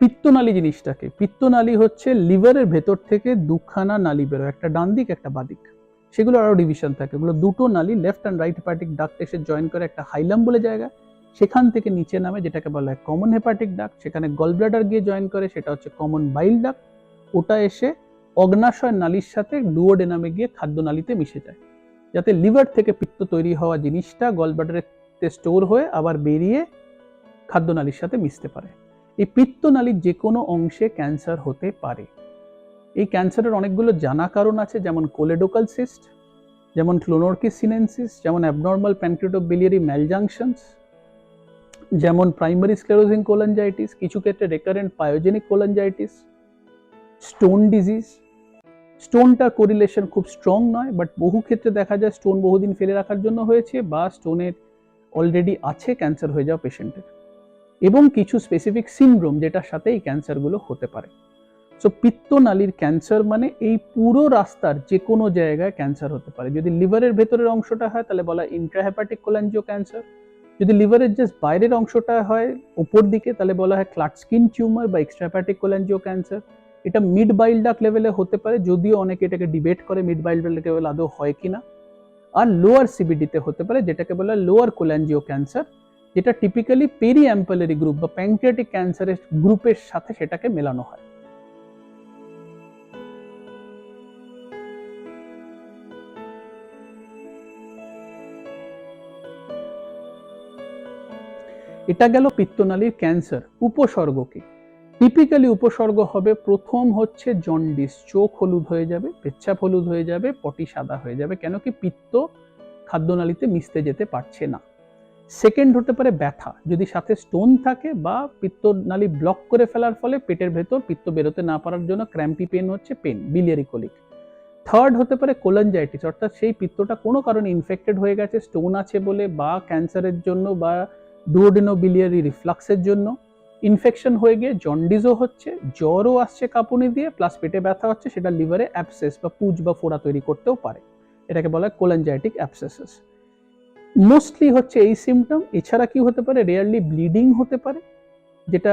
পিত্তনালী জিনিসটাকে। পিত্তনালী হচ্ছে লিভারের ভেতর থেকে দুখানা নালী বেরোয় একটা ডান দিক, একটা বাদিক সেগুলো আরও ডিভিশন থাকে। ওগুলো দুটো নালী left and right hepatic duct এসে জয়েন করে একটা হাইলাম বলে জায়গা, সেখান থেকে নিচে নামে যেটাকে বলা হয় কমন হেপাটিক ডাক্ট সেখানে গলব্লাডার গিয়ে জয়েন করে, সেটা হচ্ছে কমন বাইল ডাক্ট ওটা এসে অগ্নাশয় নালীর সাথে ডুওডেনামে গিয়ে খাদ্যনালীতে মিশে যায়। যাতে লিভার থেকে পিত্ত তৈরি হওয়া জিনিসটা গলব্লাডারেতে স্টোর হয়ে আবার বেরিয়ে খাদ্যনালীর সাথে মিশতে পারে। এই পিত্তনালীর যে কোনো অংশে ক্যান্সার হতে পারে। এই ক্যান্সারের অনেকগুলো জানা কারণ আছে, যেমন কোলেডোকাল সিস্ট, যেমন ক্লোনোরকিস সিনেন্সিস যেমন অ্যাবনর্মাল প্যানক্রিটোবিলিয়ারি ম্যালজাংশনস যেমন প্রাইমারি স্ক্লেরোজিং কোলাঞ্জাইটিস কিছু ক্ষেত্রে recurrent pyogenic cholangitis stone disease স্টোনটার correlation খুব স্ট্রং নয় বাট বহু ক্ষেত্রে দেখা যায় স্টোন বহুদিন ফেলে রাখার জন্য হয়েছে, বা স্টোনের অলরেডি আছে ক্যান্সার হয়ে যাওয়া পেশেন্টের এবং কিছু স্পেসিফিক সিনড্রোম যেটার সাথে এই ক্যান্সারগুলো হতে পারে। সো পিত্তনালীর ক্যান্সার মানে এই পুরো রাস্তার যে কোনো জায়গায় ক্যান্সার হতে পারে। যদি লিভারের ভেতরের অংশটা হয়, তাহলে বলা ইন্ট্রাহেপাটিক কোলাঞ্জিও ক্যান্সার যদি লিভারের জাস্ট বাইরের অংশটা হয় উপর দিকে, তাহলে বলা হয় ক্লাটস্কিন টিউমার বা এক্সট্রাহেপাটিক কোলাঞ্জিও ক্যান্সার এটা মিড বাইল ডাক লেভেলে হতে পারে, যদিও অনেকে এটাকে ডিবেট করে মিড বাইল ডাক লেভেল আদৌ হয় কিনা। আর লোয়ার সিবিডিতে হতে পারে, যেটাকে বলা হয় লোয়ার কোলাঞ্জিও ক্যান্সার যেটা টিপিক্যালি পেরি অ্যাম্পেলারি গ্রুপ বা প্যাংক্রিয়াটিক ক্যান্সারের গ্রুপের সাথে সেটাকে মেলানো হয়। এটা গেল পিত্তনালীর ক্যান্সার উপসর্গ কি টিপিক্যালি উপসর্গ হবে প্রথম হচ্ছে জন্ডিস, চোখ হলুদ হয়ে যাবে, পেচ্ছাপ হলুদ হয়ে যাবে, পটি সাদা হয়ে যাবে, কেন কি পিত্ত খাদ্যনালীতে মিশতে যেতে পারছে না। সেকেন্ড হতে পারে ব্যথা। যদি সাথে স্টোন থাকে বা পিত্তনালী ব্লক করে ফেলার ফলে পেটের ভেতর পিত্ত বেরোতে না পারার জন্য ক্র্যাম্পি পেন হচ্ছে পেন বিলিয়ারি কোলিক থার্ড হতে পারে কোলাঞ্জাইটিস অর্থাৎ সেই পিত্তটা কোনো কারণে ইনফেক্টেড হয়ে গেছে স্টোন আছে বলে বা ক্যান্সারের জন্য বা ডুওডিনো বিলিয়ারি রিফ্লাক্সের জন্য। ইনফেকশন হয়ে গিয়ে জন্ডিসও হচ্ছে, জ্বরও আসছে কাঁপুনি দিয়ে প্লাস পেটে ব্যথা হচ্ছে, সেটা লিভারে অ্যাপসেস বা পুজ বা ফোড়া তৈরি করতেও পারে। এটাকে বলা হয় কোলাঞ্জাইটিক অ্যাপসেসেস মোস্টলি হচ্ছে এই সিমটম এছাড়া কি হতে পারে? রেয়ারলি ব্লিডিং হতে পারে, যেটা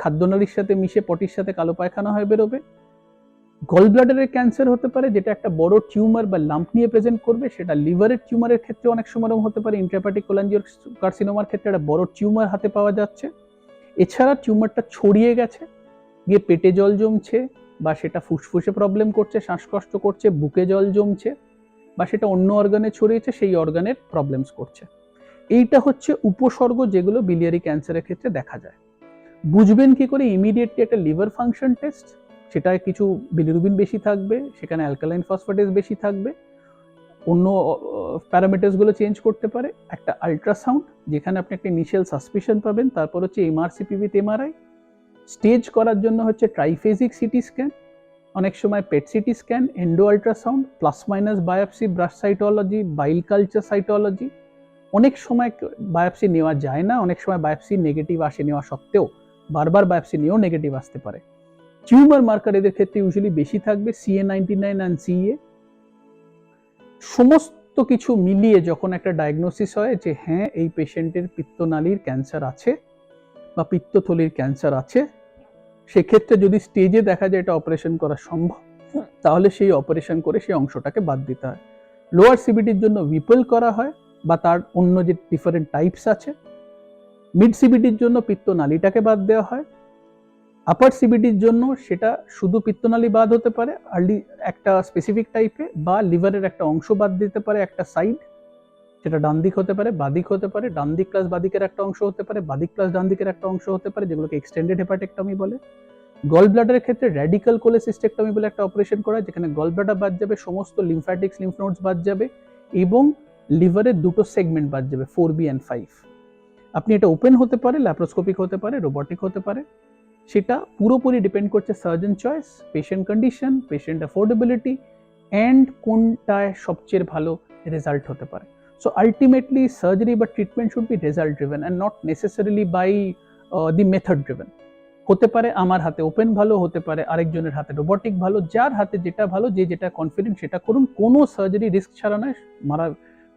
খাদ্যনালীর সাথে মিশে পটির সাথে কালো পায়খানা হয়ে বেরোবে। গল ব্লাডারের ক্যান্সার হতে পারে, যেটা একটা বড় টিউমার বা লাম্প নিয়ে প্রেজেন্ট করবে, সেটা লিভারের টিউমারের ক্ষেত্রে অনেক সময় হতে পারে ইন্ট্রাপ্যাটিক কোলাঞ্জিওর কার্সিনোমার ক্ষেত্রে একটা বড় টিউমার হাতে পাওয়া যাচ্ছে। এছাড়া টিউমারটা ছড়িয়ে গেছে, গিয়ে পেটে জল জমছে, বা সেটা ফুসফুসে প্রবলেম করছে, শ্বাসকষ্ট করছে, বুকে জল জমছে। বা সেটা অন্য অর্গানে ছড়িয়েছে, সেই অর্গানের প্রবলেমস করছে। এইটা হচ্ছে উপসর্গ যেগুলো বিলিয়ারি ক্যান্সারের ক্ষেত্রে দেখা যায়। বুঝবেন কি করে? ইমিডিয়েটলি একটা লিভার ফাংশন টেস্ট সেটায় কিছু বিলিরুবিন বেশি থাকবে, সেখানে অ্যালকালাইন ফসফেটেস বেশি থাকবে। অন্য প্যারামিটার্সগুলো চেঞ্জ করতে পারে। একটা আলট্রাসাউন্ড যেখানে আপনি একটা ইনিশিয়াল সাসপিশন পাবেন, তারপর হচ্ছে এমআরসিপি উইথ এমআরআই স্টেজ করার জন্য হচ্ছে ট্রাইফেজিক সিটি স্ক্যান অনেক সময় পেট CT scan endo ultrasound plus minus biopsy brush cytology bile culture cytology অনেক সময় বায়োপসি নেওয়া যায় না, অনেক সময় বায়োপসি নেগেটিভ আসে নেওয়া সত্ত্বেও, বারবার বায়োপসি নিয়েও নেগেটিভ আসতে পারে। টিউমার মার্কার এদের ক্ষেত্রে ইউজুয়ালি বেশি থাকবে CA ninety nine and CA সমস্ত কিছু মিলিয়ে যখন একটা ডায়াগনোসিস হয় যে হ্যাঁ এই পেশেন্টের পিত্তনালীর ক্যান্সার আছে বা পিত্তথলির ক্যান্সার আছে সেক্ষেত্রে যদি স্টেজে দেখা যায় এটা অপারেশন করা সম্ভব, তাহলে সেই অপারেশন করে সেই অংশটাকে বাদ দিতে হয়। লোয়ার সিবিটির জন্য বিপল করা হয় বা তার অন্য যে ডিফারেন্ট টাইপস আছে মিড সিবিটির জন্য পিত্তনালীটাকে বাদ দেওয়া হয়। আপার সিবিডির জন্য সেটা শুধু পিত্তনালী বাদ হতে পারে আর্লি একটা স্পেসিফিক টাইপে বা লিভারের একটা অংশ বাদ দিতে পারে, একটা সাইড সেটা ডান দিক হতে পারে বাদিক হতে পারে, ডান দিক প্লাস বাদিকের একটা অংশ হতে পারে বাদিক প্লাস ডান দিকের একটা অংশ হতে পারে, যেগুলোকে এক্সটেন্ডেড হেপাটেক্টমি বলে। গল ব্লাডারের ক্ষেত্রে র্যাডিক্যাল কোলেসিস্টেক্টমি বলে একটা অপারেশন করা যেখানে গল ব্লাডার বাদ যাবে, সমস্ত লিমফ্যাটিক্স লিম্ফ নোডস বাদ যাবে এবং লিভারের দুটো সেগমেন্ট বাদ যাবে ফোর বি অ্যান্ড ফাইভ আপনি এটা ওপেন হতে পারে ল্যাপ্রোস্কোপিক হতে পারে রোবটিক হতে পারে। সেটা পুরোপুরি ডিপেন্ড করছে surgeon choice patient condition patient affordability and কোনটায় সবচেয়ে ভালো রেজাল্ট হতে পারে। সো আলটিমেটলি সার্জারি বা treatment should be result driven and not necessarily by the method driven হতে পারে আমার হাতে ওপেন ভালো, হতে পারে আরেকজনের হাতে রোবটিক ভালো, যার হাতে যেটা ভালো, যে যেটা কনফিডেন্ট সেটা করুন। কোনো সার্জারি রিস্ক ছাড়া নয়। মারা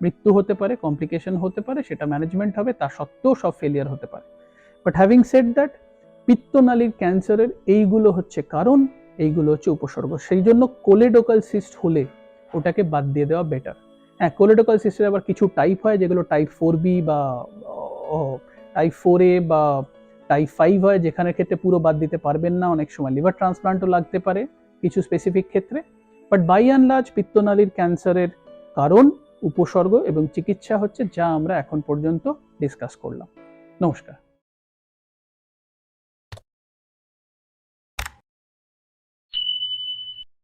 মৃত্যু হতে পারে কমপ্লিকেশন হতে পারে, সেটা ম্যানেজমেন্ট হবে, তা সত্ত্বেও সব ফেলিয়ার হতে পারে। বাট হ্যাভিং সেড দ্যাট পিত্তনালীর ক্যান্সারের এইগুলো হচ্ছে কারণ, এইগুলো হচ্ছে উপসর্গ। সেই জন্য কোলেডোকাল সিস্ট হলে ওটাকে বাদ দিয়ে দেওয়া বেটার হ্যাঁ কোলেডোকাল সিস্টের আবার কিছু টাইপ হয় যেগুলো টাইপ ফোর বি বা টাইপ ফোর এ বা টাইপ ফাইভ হয় যেখানে ক্ষেত্রে পুরো বাদ দিতে পারবেন না। অনেক সময় লিভার ট্রান্সপ্লান্টও লাগতে পারে কিছু স্পেসিফিক ক্ষেত্রে। বাট বাই অ্যান্ড লার্জ পিত্তনালীর ক্যান্সারের কারণ, উপসর্গ এবং চিকিৎসা হচ্ছে যা আমরা এখন পর্যন্ত ডিসকাস করলাম। নমস্কার।